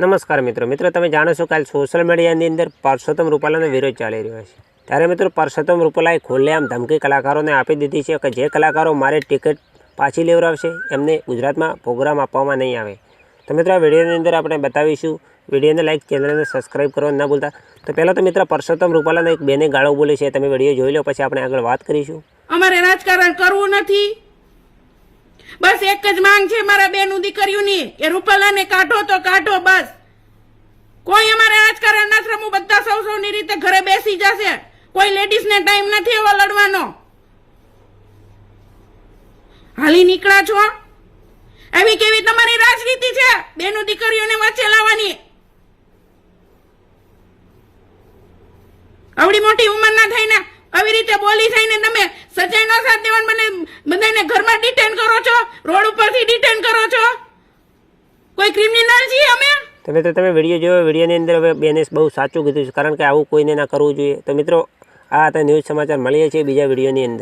નમસ્કાર મિત્રો. મિત્રો, તમે જાણો છો કે હાલ સોશિયલ મીડિયાની અંદર પરસોત્તમ રૂપાલાનો વિરોધ ચાલી રહ્યો છે. ત્યારે મિત્રો, પરસોત્તમ રૂપાલાએ ખુલ્લેઆમ ધમકી કલાકારોને આપી દીધી છે કે જે કલાકારો મારે ટિકિટ પાછી લેવડાવશે, એમને ગુજરાતમાં પ્રોગ્રામ આપવામાં નહીં આવે. તો મિત્રો, આ વિડીયોની અંદર આપણે બતાવીશું. વિડીયોને લાઈક ચેનલને સબસ્ક્રાઈબ કરવા ના ભૂલતા. તો પહેલાં તો મિત્રો, પરસોત્તમ રૂપાલાને એક બેને ગાળો બોલે છે. તમે વીડિયો જોઈ લો, પછી આપણે આગળ વાત કરીશું. અમારે રાજકારણ કરવું નથી. બસ એક જ માંગ છે મારા બેનું દીકરીઓની. એ રૂપાલાને કાઢો તો કાઢો બસ કોઈ અમારે રાજકારણ નથી રમવું બધા સૌ સૌની રીતે ઘરે બેસી જશે. કોઈ લેડીઝને ટાઈમ નથી એવો લડવાનો. હાલી નીકળ્યા છો? એવી કેવી તમારી રાજનીતિ છે? બેનો દીકરીઓને વચ્ચે લાવવાની. આવડી મોટી ઉંમરના થઈને આવી રીતે બોલી થઈને તમે સચાઈ નો સાથ દેવાન, મને બધાને ઘરમાં ડિટેન કરો છો? રોડ ઉપરથી ડિટેન કરો છો? કોઈ ક્રિમિનલ છીએ અમે? તો મિત્રો તમે વીડિયો જોયો, વિડીયોની અંદર હવે બેને બહુ સાચું કીધું છે, કારણ કે આવું કોઈને ના કરવું જોઈએ. તો મિત્રો, આ હતા ન્યૂઝ સમાચાર, મળીએ છીએ બીજા વિડીયોની અંદર.